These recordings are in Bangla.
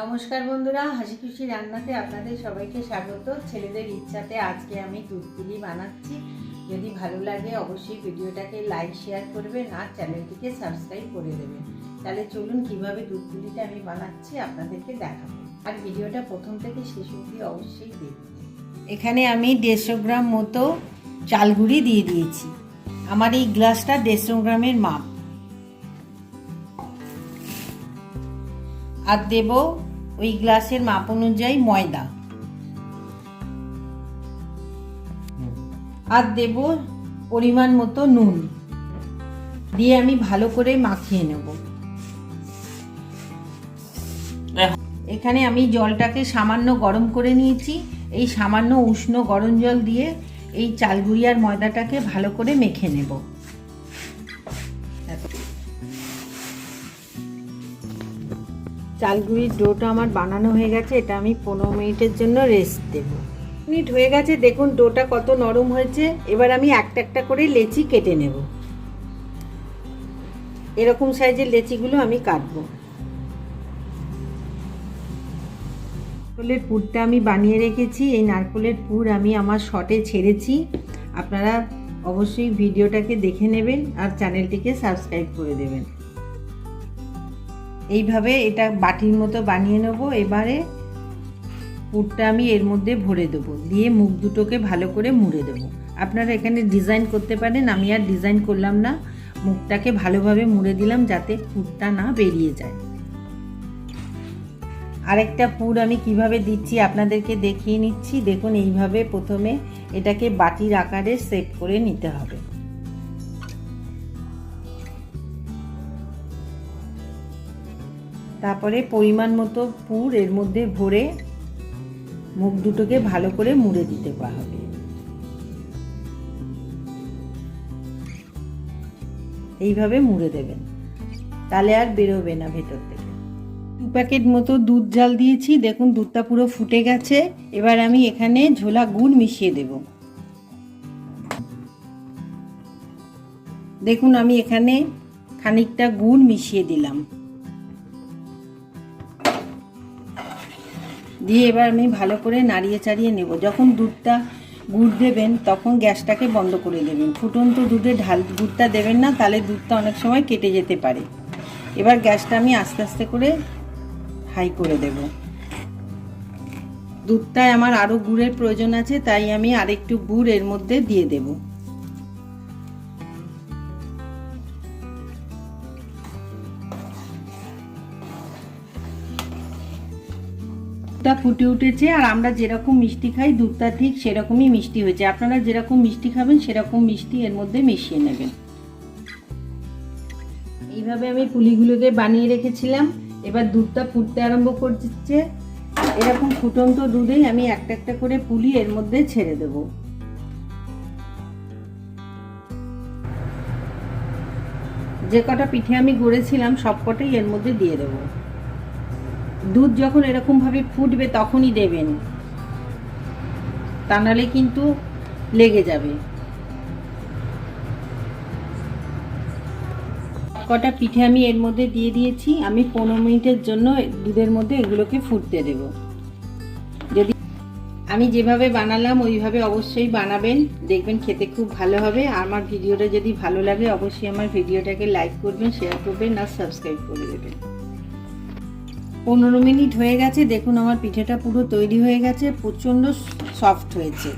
নমস্কার বন্ধুরা, হাসি খুশি রান্নাতে আপনাদের সবাইকে স্বাগত। ছেলেদের ইচ্ছাতে আজকে আমি দুধ পুলি বানাচ্ছি। যদি ভালো লাগে অবশ্যই ভিডিওটাকে লাইক, শেয়ার করবেন আর চ্যানেলটিকে সাবস্ক্রাইব করে দেবেন। তাহলে চলুন কীভাবে দুধ পুলিটা আমি বানাচ্ছি আপনাদেরকে দেখাবো। আর ভিডিওটা প্রথম থেকে শেষ অবধি অবশ্যই দেখবেন। এখানে আমি দেড়শো গ্রাম মতো চালগুড়ি দিয়ে দিয়েছি। আমার এই গ্লাসটা দেড়শো গ্রামের মাপ। আর দেব ওই গ্লাসের মাপ অনুযায়ী ময়দা। আর দেব পরিমাণ মতো নুন। দিয়ে আমি ভালো করে মাখিয়ে নেব। এখানে আমি জলটাকে সামান্য গরম করে নিয়েছি। এই সামান্য উষ্ণ গরম জল দিয়ে এই চালগুড়ি আর ময়দাটাকে ভালো করে মেখে নেব। চালগুড়ির ডোটা আমার বানানো হয়ে গেছে, এটা আমি পনেরো মিনিটের জন্য রেস্ট দেব। মিনিট হয়ে গেছে, দেখুন ডোটা কত নরম হয়েছে। এবার আমি একটা একটা করে লেচি কেটে নেব। এরকম সাইজের লেচিগুলো আমি কাটবো। নারকলের পুরটা আমি বানিয়ে রেখেছি, এই নারকলের পুর আমি আমার শটে ছেড়েছি। আপনারা অবশ্যই ভিডিওটাকে দেখে নেবেন আর চ্যানেলটিকে সাবস্ক্রাইব করে দেবেন। এইভাবে এটা বাটির মতো বানিয়ে নেব। এবারে পুরটা আমি এর মধ্যে ভরে দেবো। দিয়ে মুখ দুটোকে ভালো করে মুড়ে দেবো। আপনারা এখানে ডিজাইন করতে পারেন, আমি আর ডিজাইন করলাম না। মুখটাকে ভালোভাবে মুড়ে দিলাম যাতে পুরটা না বেরিয়ে যায়। আরেকটা পুর আমি কীভাবে দিচ্ছি আপনাদেরকে দেখিয়ে নিচ্ছি। দেখুন, এইভাবে প্রথমে এটাকে বাটির আকারে সেট করে নিতে হবে। তারপরে পরিমাণ মতো পুর এর মধ্যে ভরে মুখ দুটোকে ভালো করে মুড়ে দিতে হবে। এইভাবে মুড়ে দেবেন। তাহলে আর বেরোবে না ভেতর থেকে। দু প্যাকেট মতো দুধ জাল দিয়েছি, দেখুন দুধটা পুরো ফুটে গেছে। এবার আমি এখানে ঝোলা গুড় মিশিয়ে দেব। দেখুন আমি এখানে খানিকটা গুড় মিশিয়ে দিলাম। দিয়ে এবার আমি ভালো করে নাড়িয়ে চাড়িয়ে নেব। যখন দুধটা গুড় দেবেন, তখন গ্যাসটাকে বন্ধ করে দেবেন। ফুটন্ত দুধে ঢাল, গুড়টা দেবেন না, তাহলে দুধটা অনেক সময় কেটে যেতে পারে। এবার গ্যাসটা আমি আস্তে আস্তে করে হাই করে দেব। দুধটায় আমার আরও গুড়ের প্রয়োজন আছে, তাই আমি আরেকটু গুড় এর মধ্যে দিয়ে দেব। দুধটা ফুটে উঠেছে আর আমরা যেরকম মিষ্টি খাই, দুধটা ঠিক সেরকমই মিষ্টি হয়েছে। আপনারা যেরকম মিষ্টি খাবেন, সেরকম মিষ্টি এর মধ্যে মিশিয়ে নেবেন। এইভাবে আমি পুলিগুলোকে বানিয়ে রেখেছিলাম। এবার দুধটা ফুটতে আরম্ভ করছে। এরকম ফুটন্ত দুধেই আমি একটা একটা করে পুলি এর মধ্যে ছেড়ে দেব। যে কটা পিঠে আমি গড়েছিলাম সব কটাই এর মধ্যে দিয়ে দেব। দুধ যখন এরকমভাবে ফুটবে তখনই দেবেন। তা নাহলে কিন্তু লেগে যাবে। কটা পিঠে আমি এর মধ্যে দিয়ে দিয়েছি, আমি পনেরো মিনিটের জন্য দুধের মধ্যে এগুলোকে ফুটতে দেব। যদি আমি যেভাবে বানালাম, ওইভাবে অবশ্যই বানাবেন। দেখবেন খেতে খুব ভালো হবে। আর আমার ভিডিওটা যদি ভালো লাগে, অবশ্যই আমার ভিডিওটাকে লাইক করবেন, শেয়ার করবেন আর সাবস্ক্রাইব করে দেবেন। পনেরো মিনিট হয়ে গেছে, দেখুন আমার পিঠেটা পুরো তৈরি হয়ে গেছে, প্রচণ্ড সফট হয়েছে।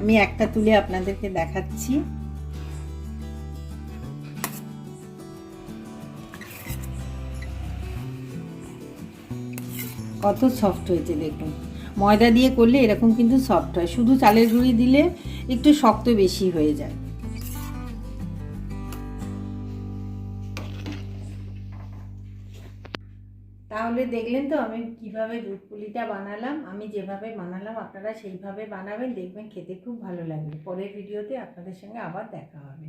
আমি একটা তুলে আপনাদেরকে দেখাচ্ছি। কত সফট হয়েছে, দেখুন। ময়দা দিয়ে করলে এরকম কিন্তু সফট হয়, শুধু চালের গুঁড়ি দিলে একটু শক্ত বেশি হয়ে যায়। তাহলে দেখলেন তো আমি কীভাবে দুধ পুলিটা বানালাম, আমি যেভাবে বানালাম আপনারা সেইভাবে বানাবেন, দেখবেন খেতে খুব ভালো লাগবে। পরের ভিডিওতে আপনাদের সঙ্গে আবার দেখা হবে।